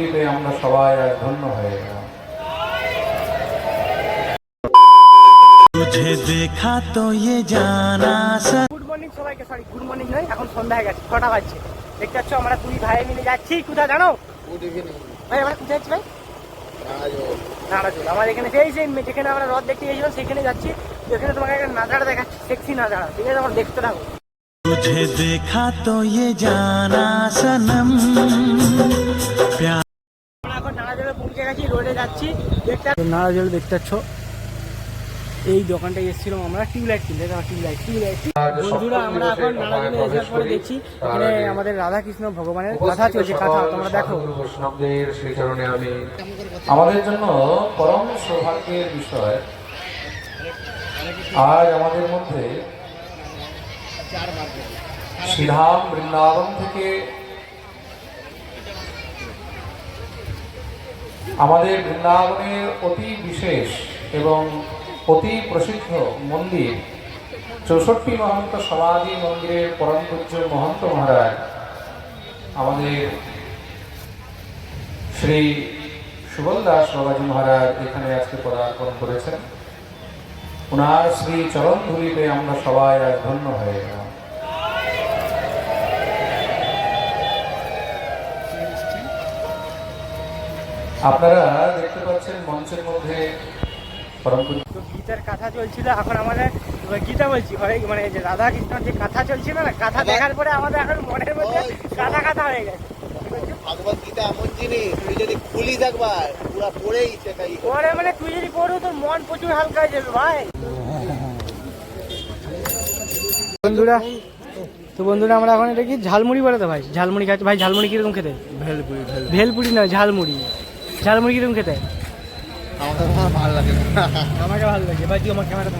চরণধুলি পেয়ে আমরা সবাই আজ ধন্য হয়ে গেলাম तुझे देखा तो ये जाना सा গুড মর্নিং সবাইকে সরি গুড মর্নিং নয় এখন সন্ধ্যা হয়ে গেছে ছটা বাজছে দেখতে পাচ্ছ আমরা দুই ভাই মিলে যাচ্ছি কোথায় জানো গুড ইভিনিং ভাই আমরা কোথায় যাচ্ছি ভাই আজ নাড়াচুল আমার এখানে সেই সেই যেখানে আমরা রথ দেখতে গেছিলাম সেখানে যাচ্ছি তো এখানে তোমাকে একটা নাজারা দেখাচ্ছি সেক্সি নাজারা ঠিক আছে আমার দেখতে থাকো तुझे देखा तो ये जाना सनम प्यार আমরা এখন গেছি রোডে যাচ্ছি। দেখতে নাড়াজল দেখতে পাচ্ছ। এই দোকানটায় এসেছিলাম আমরা টিউবলাইট কিনতে। দেখো টিউবলাইট টিউবলাইট। বন্ধুরা আমরা এখন নাড়াজলে এসে পরে দেখছি এখানে আমাদের রাধা কৃষ্ণ ভগবানের কথা চলছে কথা তোমরা দেখো। বৈষ্ণবদের শ্রীচরণে আমি আমাদের জন্য পরম সৌভাগ্যের বিষয়। আজ আমাদের মধ্যে শ্রীধাম বৃন্দাবন থেকে আমাদের বৃন্দাবনের অতি বিশেষ এবং অতি প্রসিদ্ধ মন্দির, চৌষট্টি মহন্ত সমাধি মন্দিরের পরম পূজ্য মহন্ত মহারাজ আমাদের শ্রী সুবল দাস বাবাজি মহারাজ এখানে আজকে পদার্পণ করেছেন। ওনার শ্রী চরণ ধুলিতে আমরা সবাই ধন্য হয়ে গেলাম। আপনারা দেখতে পাচ্ছেন মঞ্চের মধ্যে তো গীতার কথা চলছিল এখন আমাদের গীতা বলছি মানে যে রাধা কৃষ্ণর যে কথা চলছিল না কথা দেখার পরে আমাদের এখন মনের মধ্যে কাঁথা কাঁথা হয়ে গেছে। ভগবত গীতা এমন জিনিস তুই যদি খুলিস একবার পুরো পড়েই সেটাই। মানে তুই যদি পড়ো তোর মন প্রচুর হালকা হয়ে যাবে ভাই। বন্ধুরা তো বন্ধুরা আমরা এখন এটা কি ঝালমুড়ি বলে তো ভাই? ঝালমুড়ি খাচ্ছি ভাই ঝালমুড়ি কীরকম খেতে? ভেলপুরি। ভেলপুরি না ঝালমুড়ি। ঝালমুড়ি কীরকম খেতে? আমাকে ভালো লাগে আমাকে ভালো লাগে। ভাই তুই আমার ক্যামেরা